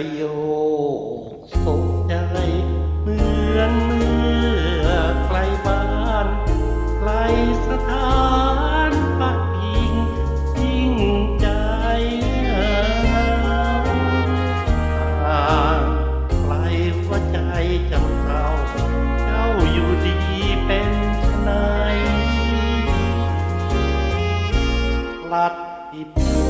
ประโยคสมใจเหมือนเมื่อไกลบ้านไกลสถานพักพิงยิ่งใจห่างไกลหัวใจจำเร้าเจ้าอยู่ดีเป็นไนพลัดที่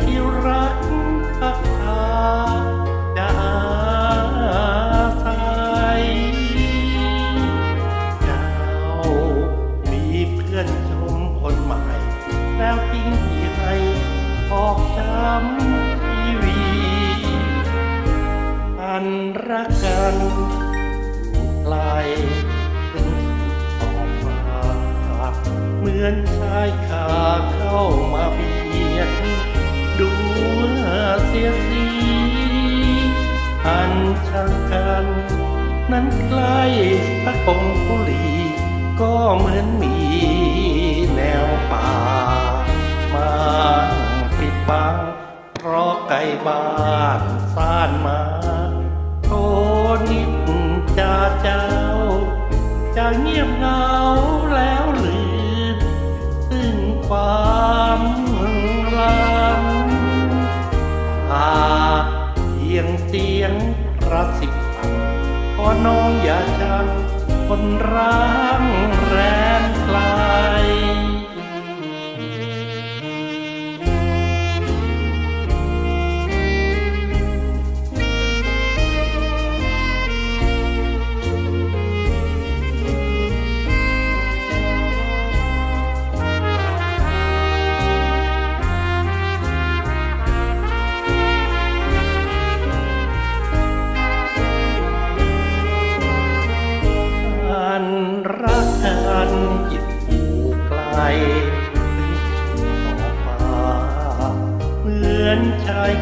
ที่รักพักพาจะอาศัยเจ้ามีเพื่อนชมคนใหม่ แล้วทิ้งที่ให้ออกช้ำทีวีอันรักกันไกลถึงขอบฟ้าเหมือนชายคาเข้ามาเบียด สียสีอันช่างกันนั้นใกล้สักองคุลีก็เหมือนมีแนวป่ามาปิดบังเพราะไกลบ้านซ่านมาโทนิดจะเจ้าจะเงียบเหงา ระสิบพันพอน้องอย่าชังคนร้างแรงไกลาย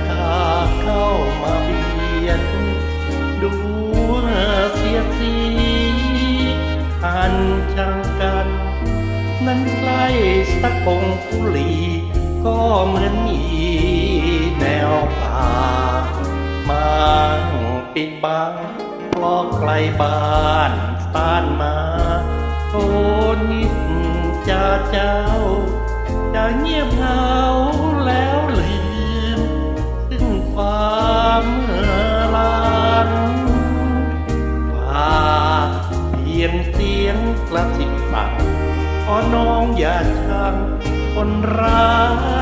ชาเข้ามาเบียดดูเสียสีอันช่างกัน นั้นใกล้สักองคุลี ก็เหมือนมีแนวป่ามาปิดบังเพราะไกลบ้านซ่านมาโทนิดจะเจ้าจะเงียบเหงาแล้ว ละสิบสั่งขอน้องอย่าช่างคนร้างแรง